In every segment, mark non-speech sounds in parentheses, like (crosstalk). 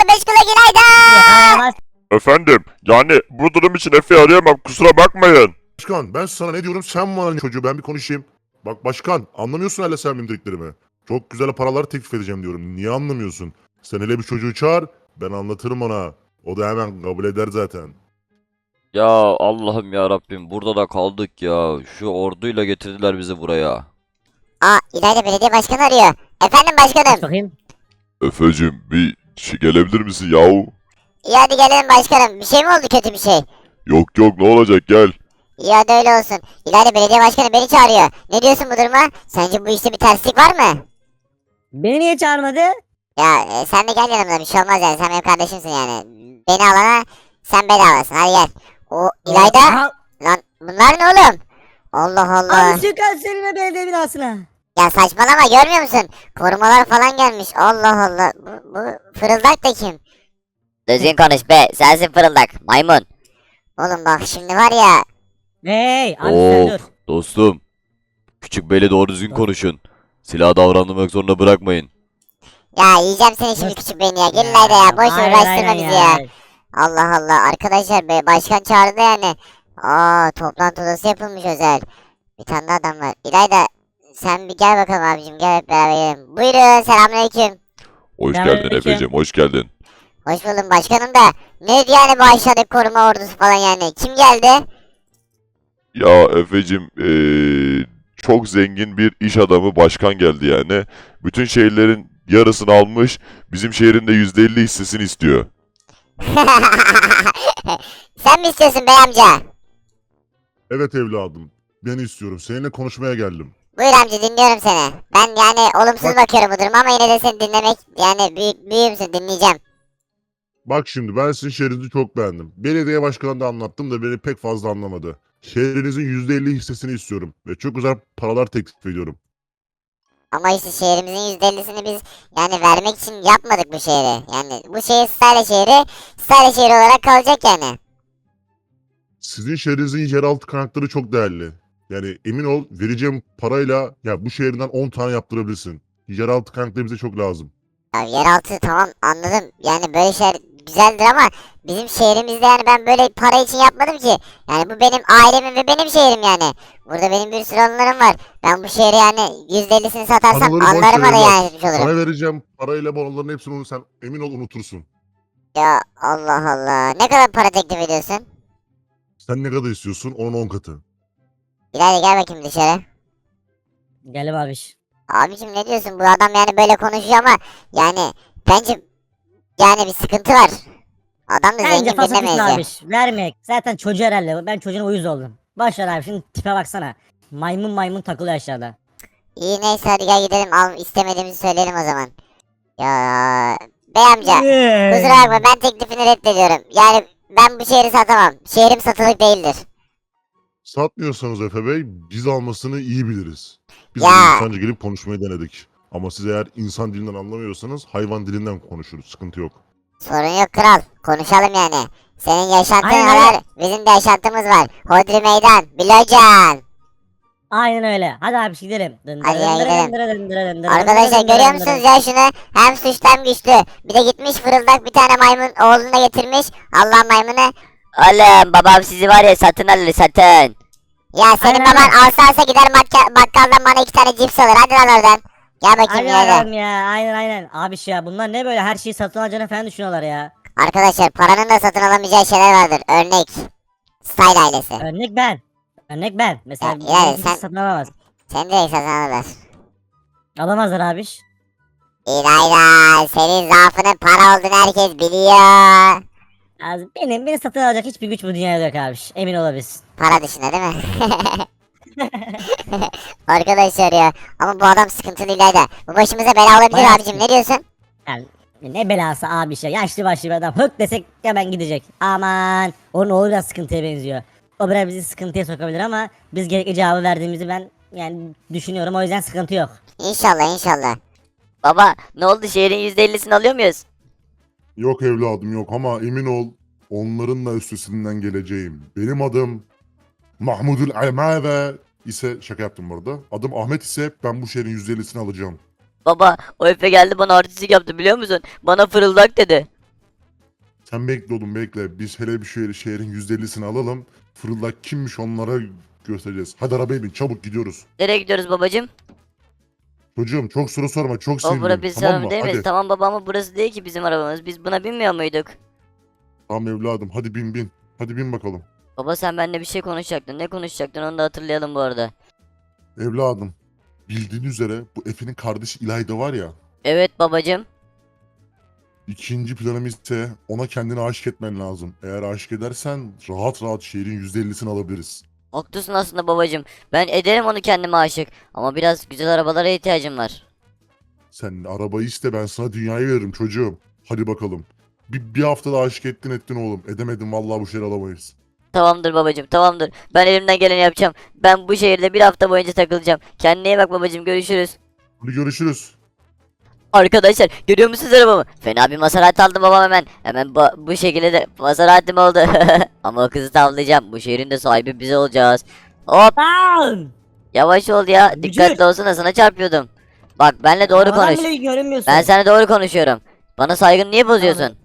bakalım meşgule. Yakalayamaz. Efendim yani bu durum için Efe'yi arayamam kusura bakmayın. Başkan ben sana ne diyorum sen bana çocuğu ben bir konuşayım. Bak başkan anlamıyorsun hala sen benim dediklerimi. Çok güzel paralar teklif edeceğim diyorum. Niye anlamıyorsun? Sen hele bir çocuğu çağır ben anlatırım ona. O da hemen kabul eder zaten. Ya Allah'ım ya Rabbim burada da kaldık ya. Şu orduyla getirdiler bizi buraya. Aa İlayda belediye başkanı arıyor. Efendim başkanım. bakayım. Efe'cim bir şey gelebilir misin yahu? İyi hadi gelelim başkanım. Bir şey mi oldu kötü bir şey? Yok yok ne olacak gel. İyi hadi öyle olsun. İlayda belediye başkanı beni çağırıyor. Ne diyorsun bu duruma? Sence bu işte bir terslik var mı? Beni niye çağırmadı? Ya e, sen de gel yanımda bir şey olmaz yani. Sen benim kardeşimsin yani. Beni alana sen bedavasın. Hadi gel. O İlayda. Lan bunlar ne oğlum? Allah Allah. Abi çıkar seninle belediye binasına. Ya saçmalama görmüyor musun? Korumalar falan gelmiş. Allah Allah. Bu, bu fırıldak da kim? Düzgün konuş be. Sensin fırıldak. Maymun. Oğlum bak şimdi var ya. Hey abi sen Of dur. dostum. Küçük beyle doğru düzgün konuşun. Silah davranmak zorunda bırakmayın. Ya yiyeceğim seni şimdi küçük beyni ya. Gel İlayda ya. Boş ver Aynen, uğraştırma aynen bizi ya. Allah Allah. Arkadaşlar be başkan çağırdı yani. Aa toplantı odası yapılmış özel. Bir tane adam var. İlayda sen bir gel bakalım abicim. Gel hep beraber yiyelim. Buyurun selamünaleyküm. Hoş geldin Selamünaleyküm. Efe'cim hoş geldin. Hoş buldum başkanım da. Neydi yani bu aşağıdaki koruma ordusu falan yani. Kim geldi? Ya Efe'cim eee, çok zengin bir iş adamı başkan geldi yani. Bütün şehirlerin yarısını almış bizim şehrin de %50 hissesini istiyor. (laughs) Sen mi istiyorsun bey amca? Evet evladım. Ben istiyorum. Seninle konuşmaya geldim. Buyur amca dinliyorum seni. Ben yani olumsuz Bak- bakıyorum bu duruma ama yine de seni dinlemek yani büyük büyüğümsün dinleyeceğim. Bak şimdi ben sizin şehrinizi çok beğendim. Belediye başkanına da anlattım da beni pek fazla anlamadı. Şehrinizin %50 hissesini istiyorum. Ve çok güzel paralar teklif ediyorum. Ama işte şehrimizin %50'sini biz yani vermek için yapmadık bu şehri. Yani bu şehir Style şehri Style şehri olarak kalacak yani. Sizin şehrinizin yeraltı kaynakları çok değerli. Yani emin ol vereceğim parayla ya bu şehirden 10 tane yaptırabilirsin. Yeraltı kaynakları bize çok lazım. Ya yeraltı tamam anladım. Yani böyle şeyler güzeldir ama bizim şehrimizde yani ben böyle para için yapmadım ki. Yani bu benim ailemin ve benim şehrim yani. Burada benim bir sürü anılarım var. Ben bu şehri yani %50'sini satarsam Anıları boş anlarıma ver da yani etmiş olurum. Sana vereceğim parayla bu onların hepsini onu sen emin ol unutursun. Ya Allah Allah. Ne kadar para teklif ediyorsun? Sen ne kadar istiyorsun? Onun 10 katı. İlayda gel bakayım dışarı. Gel abiş. Abicim ne diyorsun? Bu adam yani böyle konuşuyor ama yani bence yani bir sıkıntı var. Adam da Bence zengin birine tutma benziyor. abiş. Vermeyek. Zaten çocuğu herhalde. Ben çocuğuna uyuz oldum. Boş ver abi şimdi tipe baksana. Maymun maymun takılıyor aşağıda. İyi neyse hadi gel gidelim. Al istemediğimizi söyleyelim o zaman. Ya bey amca kusura bakma ben teklifini reddediyorum. Yani ben bu şehri satamam. Şehrim satılık değildir. Satmıyorsanız Efe Bey biz almasını iyi biliriz. Biz Ya. insanca gelip konuşmayı denedik. Ama siz eğer insan dilinden anlamıyorsanız hayvan dilinden konuşuruz. Sıkıntı yok. Sorun yok kral. Konuşalım yani. Senin yaşantın Aynen kadar bizim de yaşantımız var. Hodri meydan. Bilocan. Aynen öyle. Hadi abi gidelim. Dındıra Hadi ya, gidelim. dındıra Arkadaşlar görüyor musunuz ya şunu? Hem suçlu hem güçlü. Bir de gitmiş fırıldak bir tane maymun oğlunu da getirmiş. Allah maymunu. Oğlum babam sizi var ya satın alır satın. Ya senin Aynen baban alsa alsa gider bakka- bakkaldan bana iki tane cips alır. Hadi lan oradan. Gel bakayım Hadi ya. ya. Aynen aynen. Abiş ya bunlar ne böyle her şeyi satın alacağını falan düşünüyorlar ya. Arkadaşlar paranın da satın alamayacağı şeyler vardır. Örnek. Style ailesi. Örnek ben. Örnek ben. Mesela Ya, yani kimse sen- satın alamaz. Seni direkt satın alırlar. Alamazlar abiş. İlayda senin zaafının para olduğunu herkes biliyor. Ya benim beni satın alacak hiçbir güç bu dünyada yok abiş. Emin olabilirsin. (laughs) Para dışında değil mi? (laughs) Arkadaşlar ya. Ama bu adam sıkıntılı İlayda. Bu başımıza bela olabilir Bayağı abicim. Ne diyorsun? Yani ne belası abiş ya. Yaşlı başlı bir adam. Hık desek hemen gidecek. Aman. Onun oğlu biraz sıkıntıya benziyor. O biraz bizi sıkıntıya sokabilir ama biz gerekli cevabı verdiğimizi ben yani düşünüyorum. O yüzden sıkıntı yok. İnşallah inşallah. Baba ne oldu şehrin %50'sini alıyor muyuz? Yok evladım yok ama emin ol onların da üstesinden geleceğim. Benim adım Mahmudul Almave ise şaka yaptım bu arada. Adım Ahmet ise ben bu şehrin %50'sini alacağım. Baba o Efe geldi bana artistik yaptı biliyor musun? Bana fırıldak dedi. Sen bekle oğlum bekle. Biz hele bir şehir, şehrin %50'sini alalım. Fırıldak kimmiş onlara göstereceğiz. Hadi arabaya bin çabuk gidiyoruz. Nereye gidiyoruz babacım? Çocuğum çok soru sorma çok O sinirliyim. bura bizim tamam mı? değil mi? Hadi. Tamam baba ama burası değil ki bizim arabamız. Biz buna binmiyor muyduk? Tamam evladım hadi bin bin. Hadi bin bakalım. Baba sen benimle bir şey konuşacaktın. Ne konuşacaktın onu da hatırlayalım bu arada. Evladım bildiğin üzere bu Efe'nin kardeşi İlayda var ya. Evet babacım. İkinci planımız ise ona kendini aşık etmen lazım. Eğer aşık edersen rahat rahat şehrin %50'sini alabiliriz. Haklısın aslında babacım. Ben ederim onu kendime aşık. Ama biraz güzel arabalara ihtiyacım var. Sen arabayı iste ben sana dünyayı veririm çocuğum. Hadi bakalım. Bir, bir haftada aşık ettin ettin oğlum. Edemedin vallahi bu şehri alamayız. Tamamdır babacım tamamdır. Ben elimden geleni yapacağım. Ben bu şehirde bir hafta boyunca takılacağım. Kendine iyi bak babacım görüşürüz. Hadi görüşürüz. Arkadaşlar görüyor musunuz arabamı? Fena bir Maserati aldım babam hemen. Hemen bu, bu şekilde de Maserati'm oldu. (laughs) Ama o kızı tavlayacağım. Bu şehrin de sahibi biz olacağız. Hop Lan! yavaş ol ya. Bücür. Dikkatli olsana sana çarpıyordum. Bak benle doğru Arabadan konuş. bile görünmüyorsun. Ben sana doğru konuşuyorum. Bana saygını niye bozuyorsun?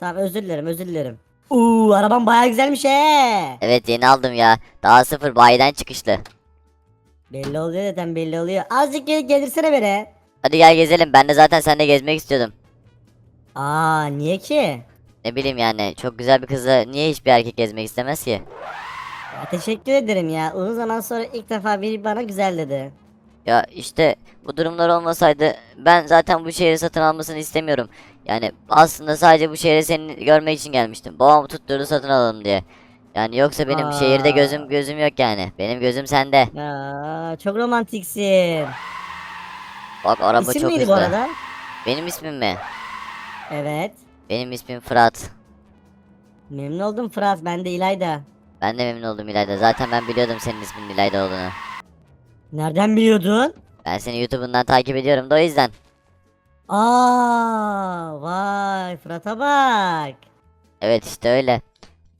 Tamam özür dilerim özür dilerim. Uuu araban baya güzelmiş he. Evet yeni aldım ya. Daha sıfır bayiden çıkışlı. Belli oluyor zaten belli oluyor. Azıcık gel gelirsene beni. Hadi gel gezelim. Ben de zaten seninle gezmek istiyordum. Aa niye ki? Ne bileyim yani çok güzel bir kızla niye hiçbir erkek gezmek istemez ki? Ya, teşekkür ederim ya. Uzun zaman sonra ilk defa biri bana güzel dedi. Ya işte bu durumlar olmasaydı ben zaten bu şehri satın almasını istemiyorum. Yani aslında sadece bu şehre seni görmek için gelmiştim. Babam tutturdu satın alalım diye. Yani yoksa benim şehirde gözüm gözüm yok yani. Benim gözüm sende. Aa, çok romantiksin. Bak araba İsim çok neydi hızlı. bu arada? Benim ismim mi? Evet. Benim ismim Fırat. Memnun oldum Fırat. Ben de İlayda. Ben de memnun oldum İlayda. Zaten ben biliyordum senin isminin İlayda olduğunu. Nereden biliyordun? Ben seni YouTube'undan takip ediyorum da o yüzden. Aa, vay Fırat'a bak. Evet işte öyle.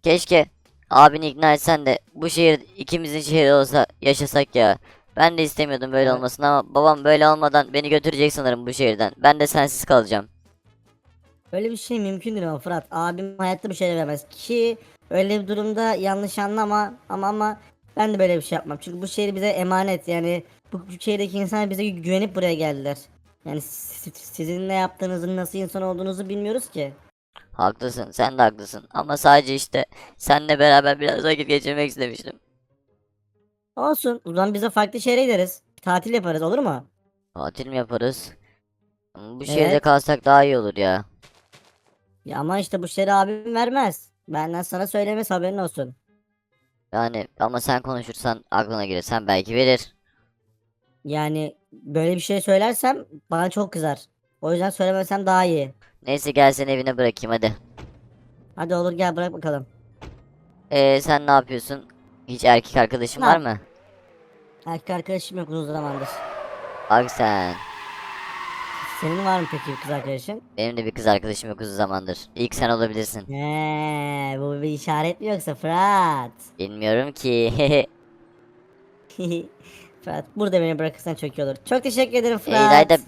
Keşke abini ikna etsen de bu şehir ikimizin şehri olsa yaşasak ya. Ben de istemiyordum böyle Evet. olmasını ama babam böyle olmadan beni götürecek sanırım bu şehirden. Ben de sensiz kalacağım. Öyle bir şey mümkün değil ama Fırat. Abim hayatta bir şey veremez ki öyle bir durumda yanlış anlama ama ama ben de böyle bir şey yapmam. Çünkü bu şehir bize emanet yani bu, bu şehirdeki insanlar bize gü- güvenip buraya geldiler. Yani si- sizin ne yaptığınızı nasıl insan olduğunuzu bilmiyoruz ki. Haklısın sen de haklısın ama sadece işte seninle beraber biraz vakit geçirmek istemiştim. Olsun. O zaman biz de farklı şehre gideriz. Tatil yaparız olur mu? Tatil mi yaparız? Bu şehirde Evet. kalsak daha iyi olur ya. Ya ama işte bu şehri abim vermez. Benden sana söylemesi haberin olsun. Yani ama sen konuşursan aklına gelir sen belki verir. Yani böyle bir şey söylersem bana çok kızar. O yüzden söylemesem daha iyi. Neyse gel seni evine bırakayım hadi. Hadi olur gel bırak bakalım. Ee, sen ne yapıyorsun? Hiç erkek arkadaşın var mı? Erkek arkadaşım yok uzun zamandır. Bak sen. Senin var mı peki bir kız arkadaşın? Benim de bir kız arkadaşım yok uzun zamandır. İlk sen olabilirsin. Eee bu bir işaret mi yoksa Fırat? Bilmiyorum ki. (laughs) Fırat burada beni bırakırsan çok iyi olur. Çok teşekkür ederim Fırat. Ee, İlayda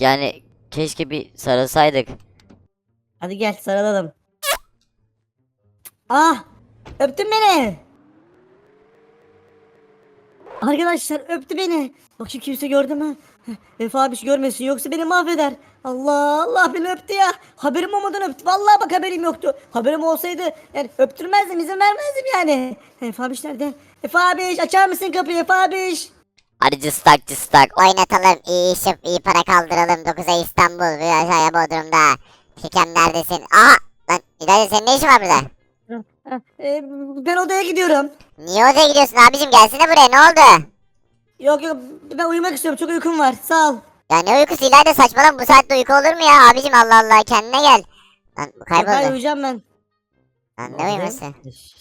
yani keşke bir sarılsaydık. Hadi gel sarılalım. Ah! Öptün beni. Arkadaşlar öptü beni. Bakayım kimse gördü mü? Efe abiş görmesin yoksa beni mahveder. Allah Allah beni öptü ya. Haberim olmadan öptü. Vallahi bak haberim yoktu. Haberim olsaydı yani öptürmezdim izin vermezdim yani. Efe abiş nerede? Efe abiş açar mısın kapıyı Efe abiş? Hadi cıstak cıstak. Oynatalım, iyi iş, iyi para kaldıralım. 9'a İstanbul, bir aşağıya Bodrum'da. Fikem neredesin? Aha! Lan İlayda senin ne işin var burada? Ee, ben odaya gidiyorum. Niye odaya gidiyorsun abicim? Gelsene buraya ne oldu? Yok yok ben uyumak istiyorum çok uykum var sağ ol. Ya ne uykusu İlayda saçmalama bu saatte uyku olur mu ya abicim Allah Allah kendine gel. Lan bu Yok, hayır, kayboldu. uyuyacağım ben. Lan ne uyuması?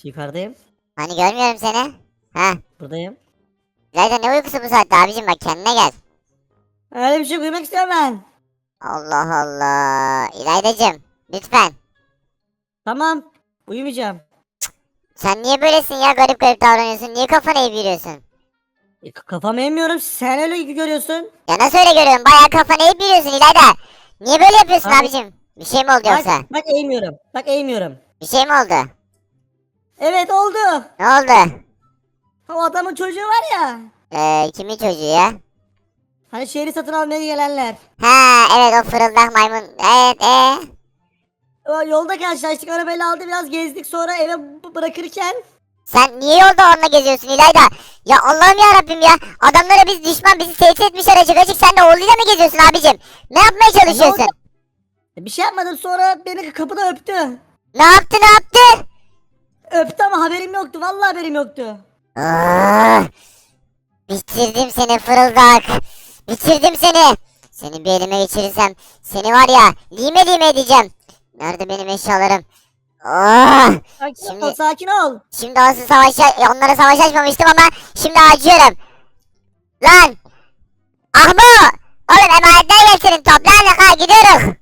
Yukarıdayım. Hani görmüyorum seni. Ha Buradayım. İlayda ne uykusu bu saatte abicim bak kendine gel. Öyle bir şey uyumak istiyorum ben. Allah Allah. İlaydacım lütfen. Tamam. Uyumayacağım. Sen niye böylesin ya garip garip davranıyorsun? Niye kafana eğip? E, kafamı emiyorum. Sen öyle görüyorsun. Ya nasıl öyle görüyorum? Bayağı kafana eğip yürüyorsun İlayda. Niye böyle yapıyorsun Abi- abicim? Bir şey mi oldu yoksa? Bak, bak eğmiyorum. Bak eğmiyorum. Bir şey mi oldu? Evet oldu. Ne oldu? O adamın çocuğu var ya. Ee, kimin çocuğu ya? Hani şehri satın almaya gelenler. Ha evet o fırıldak maymun. Evet ee. Yolda karşılaştık arabayla aldı biraz gezdik sonra eve bırakırken. Sen niye yolda onunla geziyorsun İlayda? Ya Allah'ım ya Rabbim ya. Adamlara biz düşman bizi tehdit etmişler açık açık. Sen de oğluyla mı geziyorsun abicim? Ne yapmaya çalışıyorsun? oldu? Bir şey yapmadım sonra beni kapıda öptü. Ne yaptı ne yaptı? Öptü ama haberim yoktu vallahi haberim yoktu. Ah, bitirdim seni fırıldak. Bitirdim seni. Seni bir elime geçirirsem seni var ya lime lime edeceğim. Nerede benim eşyalarım? Ah, Sakin Şimdi- ol sakin ol. şimdi asıl savaşa, onlara savaş açmamıştım ama şimdi acıyorum. Lan! Ahmo! Oğlum emanetler getirin topla hadi kalk gidiyoruz.